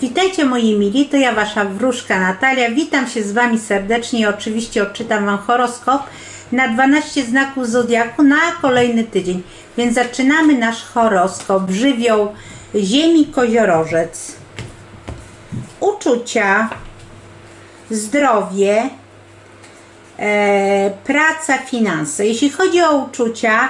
Witajcie moi mili, to ja Wasza wróżka Natalia. Witam się z Wami serdecznie i oczywiście odczytam Wam horoskop na 12 znaków Zodiaku na kolejny tydzień. Więc zaczynamy nasz horoskop. Żywioł Ziemi Koziorożec. Uczucia, zdrowie, e, praca, finanse. Jeśli chodzi o uczucia,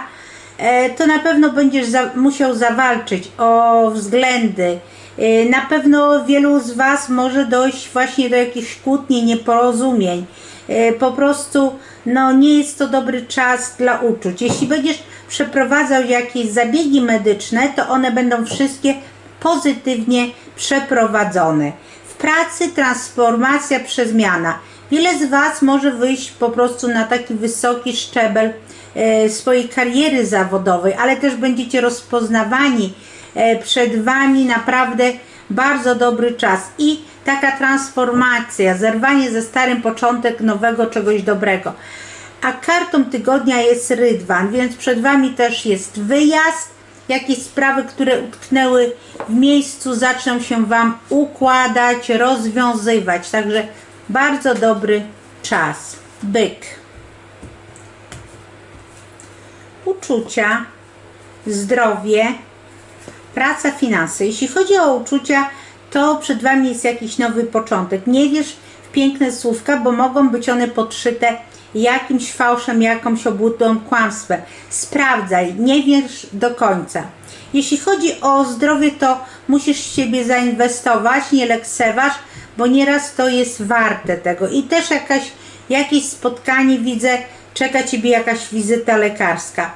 e, to na pewno będziesz za, musiał zawalczyć o względy. E, na pewno wielu z Was może dojść właśnie do jakichś kłótni, nieporozumień. E, po prostu no, nie jest to dobry czas dla uczuć. Jeśli będziesz przeprowadzał jakieś zabiegi medyczne, to one będą wszystkie pozytywnie przeprowadzone. W pracy transformacja, przezmiana. Wiele z Was może wyjść po prostu na taki wysoki szczebel e, swojej kariery zawodowej, ale też będziecie rozpoznawani. E, przed Wami naprawdę bardzo dobry czas i taka transformacja, zerwanie ze starym, początek nowego czegoś dobrego. A kartą tygodnia jest rydwan, więc przed Wami też jest wyjazd, jakieś sprawy, które utknęły w miejscu, zaczną się Wam układać, rozwiązywać. Także bardzo dobry czas. Byk. Uczucia, zdrowie, praca, finanse. Jeśli chodzi o uczucia, to przed Wami jest jakiś nowy początek. Nie wierz w piękne słówka, bo mogą być one podszyte jakimś fałszem, jakąś obłudą, kłamstwem. Sprawdzaj, nie wierz do końca. Jeśli chodzi o zdrowie, to musisz w siebie zainwestować, nie lekceważ, bo nieraz to jest warte tego. I też jakaś, jakieś spotkanie widzę, czeka Ciebie jakaś wizyta lekarska.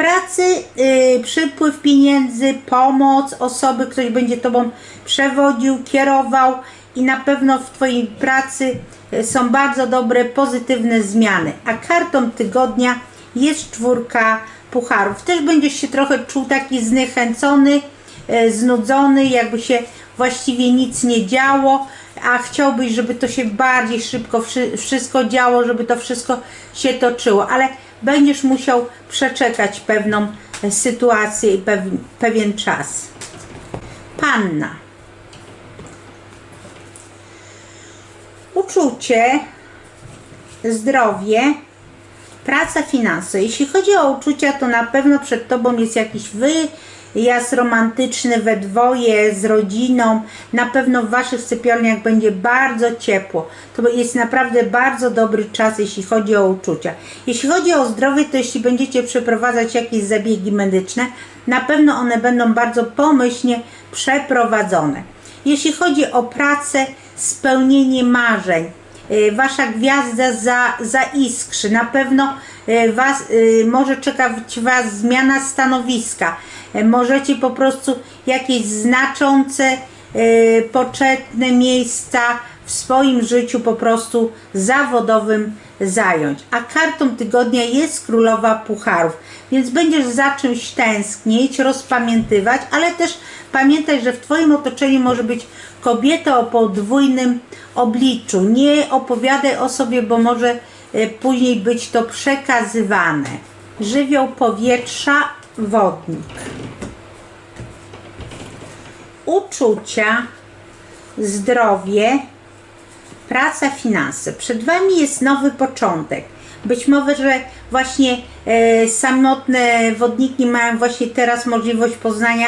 Pracy yy, przypływ pieniędzy, pomoc osoby, ktoś będzie Tobą przewodził, kierował i na pewno w Twojej pracy y, są bardzo dobre, pozytywne zmiany. A kartą tygodnia jest czwórka pucharów. Też będziesz się trochę czuł taki zniechęcony, y, znudzony, jakby się właściwie nic nie działo, a chciałbyś, żeby to się bardziej szybko wszy- wszystko działo, żeby to wszystko się toczyło, ale będziesz musiał przeczekać pewną sytuację i pew- pewien czas. Panna. Uczucie, zdrowie, praca, finanse. Jeśli chodzi o uczucia, to na pewno przed Tobą jest jakiś wyjazd romantyczny we dwoje z rodziną. Na pewno w Waszych sypialniach będzie bardzo ciepło. To jest naprawdę bardzo dobry czas, jeśli chodzi o uczucia. Jeśli chodzi o zdrowie, to jeśli będziecie przeprowadzać jakieś zabiegi medyczne, na pewno one będą bardzo pomyślnie przeprowadzone. Jeśli chodzi o pracę, spełnienie marzeń, y, wasza gwiazda za, zaiskrzy. Na pewno y, was, y, może czekać Was zmiana stanowiska. Y, Możecie po prostu jakieś znaczące, y, poczetne miejsca w swoim życiu po prostu zawodowym zająć. A kartą tygodnia jest królowa pucharów, więc będziesz za czymś tęsknić, rozpamiętywać, ale też pamiętaj, że w Twoim otoczeniu może być kobieta o podwójnym obliczu. Nie opowiadaj o sobie, bo może e, później być to przekazywane. Żywioł powietrza, wodnik. Uczucia, zdrowie, praca, finanse. Przed Wami jest nowy początek. Być może, że właśnie e, samotne wodniki mają właśnie teraz możliwość poznania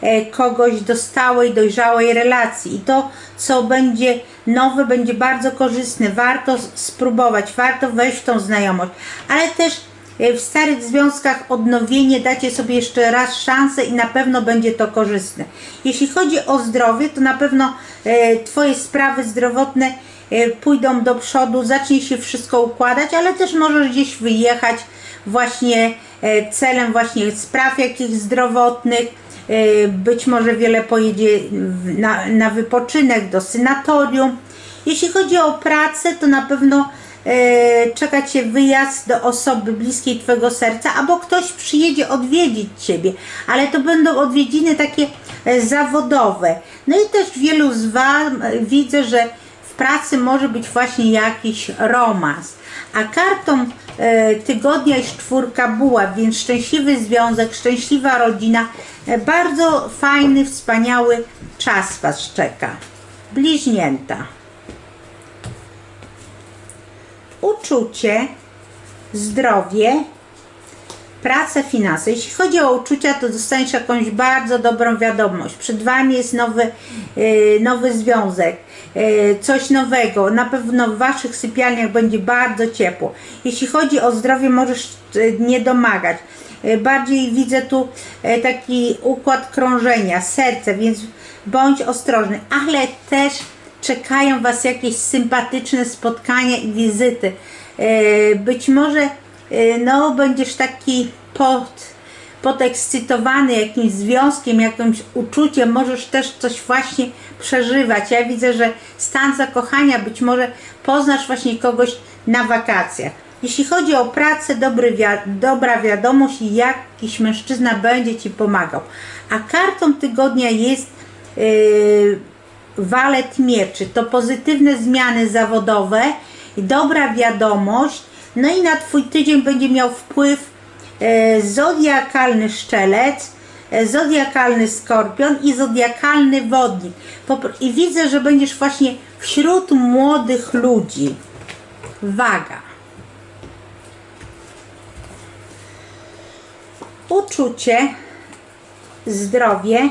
e, kogoś do stałej, dojrzałej relacji. I to, co będzie nowe, będzie bardzo korzystne. Warto spróbować, warto wejść w tą znajomość. Ale też w starych związkach odnowienie dacie sobie jeszcze raz szansę i na pewno będzie to korzystne. Jeśli chodzi o zdrowie, to na pewno e, Twoje sprawy zdrowotne e, pójdą do przodu, zacznie się wszystko układać, ale też możesz gdzieś wyjechać właśnie e, celem właśnie spraw jakichś zdrowotnych. E, Być może wiele pojedzie na, na wypoczynek do synatorium. Jeśli chodzi o pracę, to na pewno e, czeka Cię wyjazd do osoby bliskiej Twojego serca, albo ktoś przyjedzie odwiedzić Ciebie, ale to będą odwiedziny takie e, zawodowe. No i też wielu z Was e, widzę, że w pracy może być właśnie jakiś romans. A kartą e, tygodnia jest czwórka buław, więc szczęśliwy związek, szczęśliwa rodzina, e, bardzo fajny, wspaniały czas Was czeka. bliźnięta. Uczucie, zdrowie, pracę, finanse. Jeśli chodzi o uczucia, to dostaniesz jakąś bardzo dobrą wiadomość. Przed Wami jest nowy, yy, nowy związek, yy, coś nowego. Na pewno w Waszych sypialniach będzie bardzo ciepło. Jeśli chodzi o zdrowie, możesz yy, nie domagać. Bardziej widzę tu taki układ krążenia, serce, więc bądź ostrożny, ale też czekają Was jakieś sympatyczne spotkania i wizyty. Yy, Być może yy, no, będziesz taki pod, podekscytowany jakimś związkiem, jakimś uczuciem, możesz też coś właśnie przeżywać. Ja widzę, że stan zakochania, być może poznasz właśnie kogoś na wakacjach. Jeśli chodzi o pracę, dobry wi- dobra wiadomość i jakiś mężczyzna będzie Ci pomagał. A kartą tygodnia jest yy, walet mieczy. To pozytywne zmiany zawodowe, i dobra wiadomość. No i na Twój tydzień będzie miał wpływ e, zodiakalny szczelec, e, zodiakalny skorpion i zodiakalny wodnik. I widzę, że będziesz właśnie wśród młodych ludzi. Waga. Uczucie, zdrowie,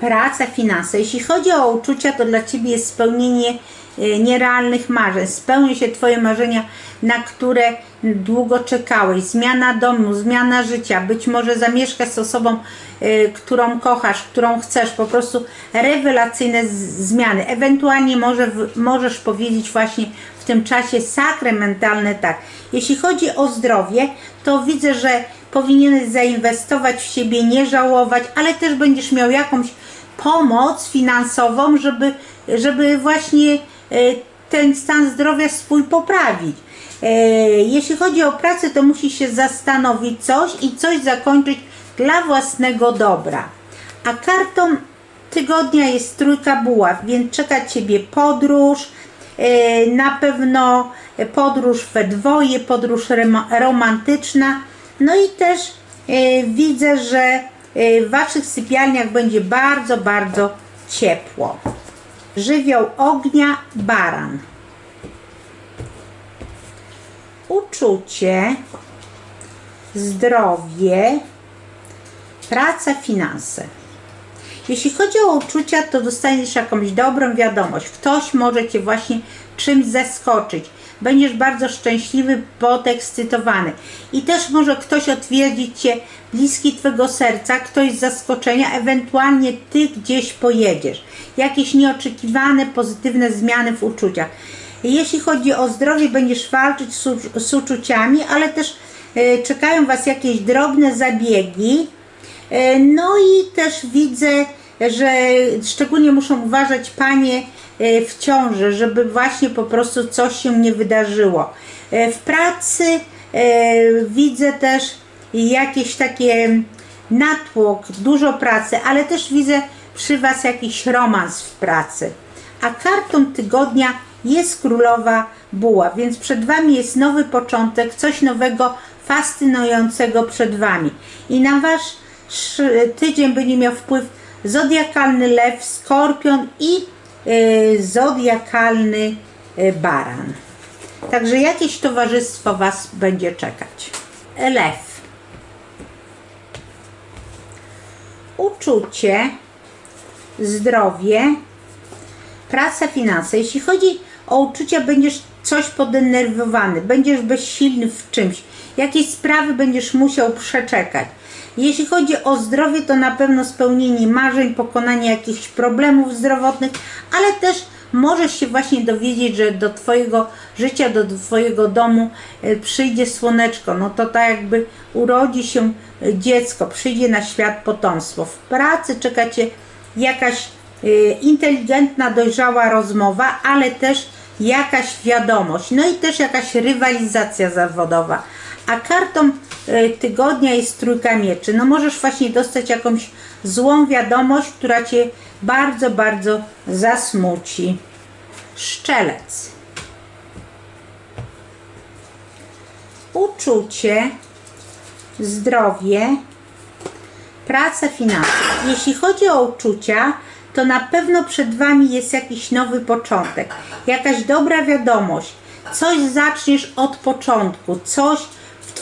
praca, finanse. Jeśli chodzi o uczucia, to dla Ciebie jest spełnienie e, nierealnych marzeń. Spełnią się Twoje marzenia, na które długo czekałeś. Zmiana domu, zmiana życia. Być może zamieszkasz z osobą, e, którą kochasz, którą chcesz. Po prostu rewelacyjne zmiany. Ewentualnie może, możesz powiedzieć właśnie w tym czasie sakramentalne tak. Jeśli chodzi o zdrowie, to widzę, że powinieneś zainwestować w siebie, nie żałować, ale też będziesz miał jakąś pomoc finansową, żeby, żeby właśnie e, ten stan zdrowia swój poprawić. E, Jeśli chodzi o pracę, to musisz się zastanowić coś i coś zakończyć dla własnego dobra. A kartą tygodnia jest trójka buław, więc czeka Ciebie podróż, e, na pewno podróż we dwoje, podróż romantyczna. No i też widzę, że w Waszych sypialniach będzie bardzo, bardzo ciepło. Żywioł ognia, baran. Uczucie, zdrowie, praca, finanse. Jeśli chodzi o uczucia, to dostaniesz jakąś dobrą wiadomość. Ktoś może Cię właśnie czymś zaskoczyć. Będziesz bardzo szczęśliwy, podekscytowany. I też może ktoś odwiedzić Cię bliski Twego serca, ktoś z zaskoczenia, ewentualnie Ty gdzieś pojedziesz. Jakieś nieoczekiwane, pozytywne zmiany w uczuciach. Jeśli chodzi o zdrowie, będziesz walczyć z, z uczuciami, ale też e, czekają Was jakieś drobne zabiegi, E, No i też widzę, że szczególnie muszą uważać panie w ciąży, żeby właśnie po prostu coś się nie wydarzyło. E, W pracy e, widzę też jakieś takie natłok, dużo pracy, ale też widzę przy Was jakiś romans w pracy. A kartą tygodnia jest królowa buła, więc przed Wami jest nowy początek, coś nowego, fascynującego przed Wami. I na Wasz sz- tydzień będzie miał wpływ zodiakalny lew, skorpion i zodiakalny y, baran. Także jakieś towarzystwo Was będzie czekać. Lew. Uczucie, zdrowie, praca, finanse. Jeśli chodzi o uczucia, będziesz coś podenerwowany, będziesz bezsilny w czymś, jakieś sprawy będziesz musiał przeczekać. Jeśli chodzi o zdrowie, to na pewno spełnienie marzeń, pokonanie jakichś problemów zdrowotnych, ale też możesz się właśnie dowiedzieć, że do Twojego życia, do Twojego domu e, przyjdzie słoneczko. No to tak jakby urodzi się e, dziecko, przyjdzie na świat potomstwo. W pracy czeka Cię jakaś y, inteligentna, dojrzała rozmowa, ale też jakaś wiadomość, no i też jakaś rywalizacja zawodowa. A kartą y, tygodnia jest trójka mieczy. No możesz właśnie dostać jakąś złą wiadomość, która Cię bardzo, bardzo zasmuci. Szczelec. Uczucie, zdrowie, Praca, finanse. Jeśli chodzi o uczucia, to na pewno przed Wami jest jakiś nowy początek, jakaś dobra wiadomość. Coś zaczniesz od początku, coś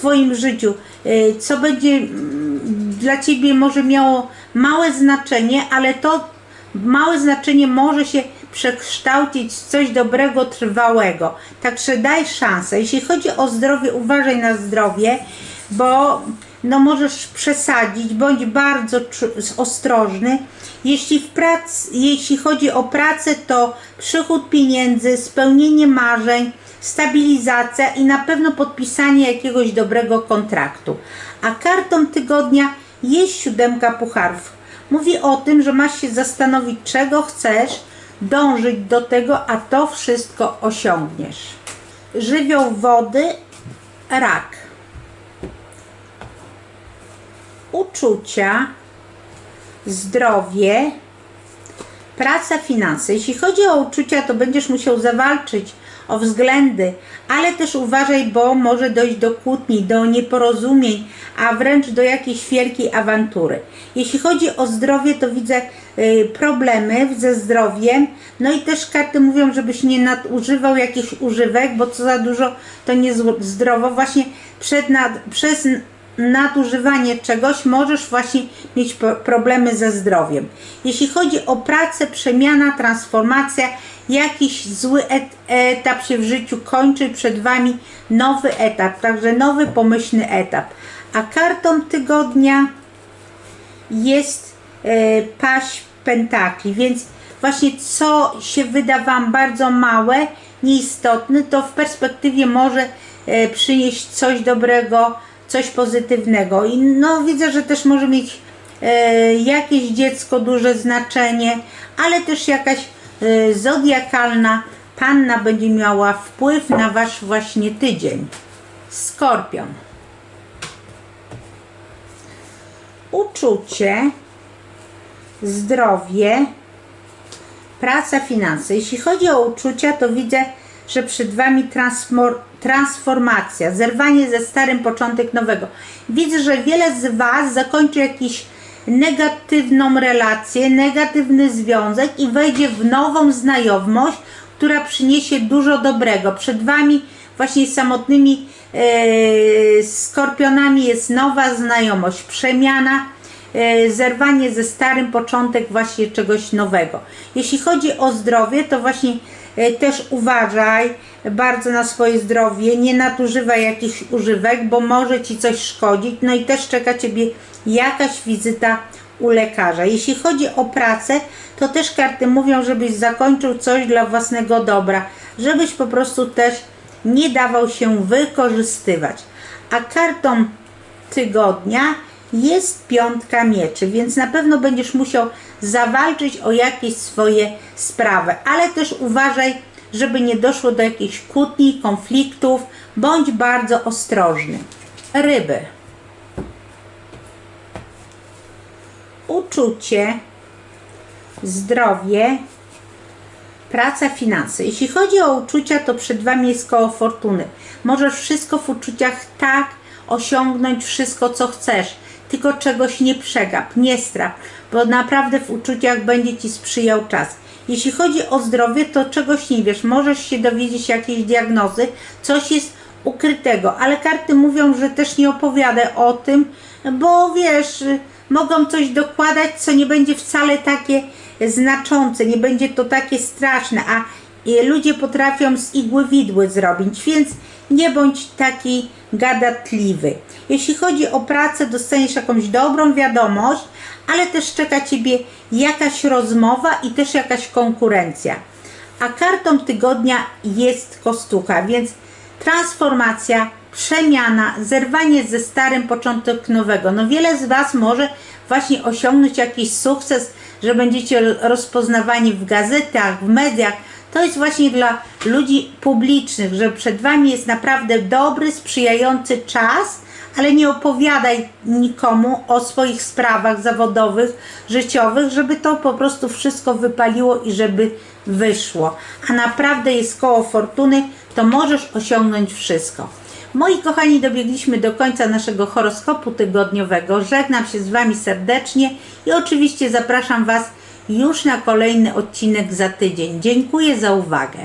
w Twoim życiu, y, co będzie mm, dla Ciebie może miało małe znaczenie, ale to małe znaczenie może się przekształcić w coś dobrego, trwałego. Także daj szansę. Jeśli chodzi o zdrowie, uważaj na zdrowie, bo no możesz przesadzić, bądź bardzo ostrożny. Jeśli, w prac, jeśli chodzi o pracę, to przychód pieniędzy, spełnienie marzeń, stabilizacja i na pewno podpisanie jakiegoś dobrego kontraktu. A kartą tygodnia jest siódemka pucharów. Mówi o tym, że masz się zastanowić, czego chcesz, dążyć do tego, a to wszystko osiągniesz. Żywioł wody, rak. Uczucia, zdrowie, praca, finanse. Jeśli chodzi o uczucia, to będziesz musiał zawalczyć o względy, ale też uważaj, bo może dojść do kłótni, do nieporozumień, a wręcz do jakiejś wielkiej awantury. Jeśli chodzi o zdrowie, to widzę y, problemy ze zdrowiem, no i też karty mówią, żebyś nie nadużywał jakichś używek, bo co za dużo to nie zło- zdrowo. Właśnie przed nad, przez nadużywanie czegoś możesz właśnie mieć problemy ze zdrowiem. Jeśli chodzi o pracę, przemiana, transformacja, jakiś zły et etap się w życiu kończy, przed Wami nowy etap, także nowy pomyślny etap. A kartą tygodnia jest e, paść pentakli, więc właśnie co się wyda Wam bardzo małe, nieistotne, to w perspektywie może e, przynieść coś dobrego, coś pozytywnego. I no widzę, że też może mieć e, jakieś dziecko duże znaczenie, ale też jakaś e, zodiakalna panna będzie miała wpływ na Wasz właśnie tydzień. Skorpion. Uczucie, zdrowie, praca, finanse. Jeśli chodzi o uczucia, to widzę, że przed Wami transmor- transformacja, zerwanie ze starym, początek nowego. Widzę, że wiele z Was zakończy jakiś negatywną relację, negatywny związek i wejdzie w nową znajomość, która przyniesie dużo dobrego. Przed Wami właśnie samotnymi e, skorpionami jest nowa znajomość, przemiana, e, zerwanie ze starym, początek właśnie czegoś nowego. Jeśli chodzi o zdrowie, to właśnie też uważaj bardzo na swoje zdrowie, nie nadużywaj jakichś używek, bo może Ci coś szkodzić, no i też czeka Ciebie jakaś wizyta u lekarza. Jeśli chodzi o pracę, to też karty mówią, żebyś zakończył coś dla własnego dobra, żebyś po prostu też nie dawał się wykorzystywać. A kartą tygodnia jest piątka mieczy, więc na pewno będziesz musiał zawalczyć o jakieś swoje sprawy, ale też uważaj, żeby nie doszło do jakichś kłótni, konfliktów, bądź bardzo ostrożny. Ryby. Uczucie, zdrowie, praca, finanse. Jeśli chodzi o uczucia, to przed Wami jest koło fortuny. Możesz wszystko w uczuciach tak osiągnąć, wszystko co chcesz, tylko czegoś nie przegap, nie strach, bo naprawdę w uczuciach będzie Ci sprzyjał czas. Jeśli chodzi o zdrowie, to czegoś nie wiesz, możesz się dowiedzieć jakiejś diagnozy, coś jest ukrytego, ale karty mówią, że też nie opowiadaj o tym, bo wiesz, mogą coś dokładać, co nie będzie wcale takie znaczące, nie będzie to takie straszne, a i ludzie potrafią z igły widły zrobić, więc nie bądź taki gadatliwy. Jeśli chodzi o pracę, dostaniesz jakąś dobrą wiadomość, ale też czeka Ciebie jakaś rozmowa i też jakaś konkurencja. A kartą tygodnia jest kostucha, więc transformacja, przemiana, zerwanie ze starym, początek nowego. No wiele z Was może właśnie osiągnąć jakiś sukces, że będziecie rozpoznawani w gazetach, w mediach. To jest właśnie dla ludzi publicznych, że przed Wami jest naprawdę dobry, sprzyjający czas, ale nie opowiadaj nikomu o swoich sprawach zawodowych, życiowych, żeby to po prostu wszystko wypaliło i żeby wyszło. A naprawdę jest koło fortuny, to możesz osiągnąć wszystko. Moi kochani, dobiegliśmy do końca naszego horoskopu tygodniowego. Żegnam się z Wami serdecznie i oczywiście zapraszam Was już na kolejny odcinek za tydzień. Dziękuję za uwagę.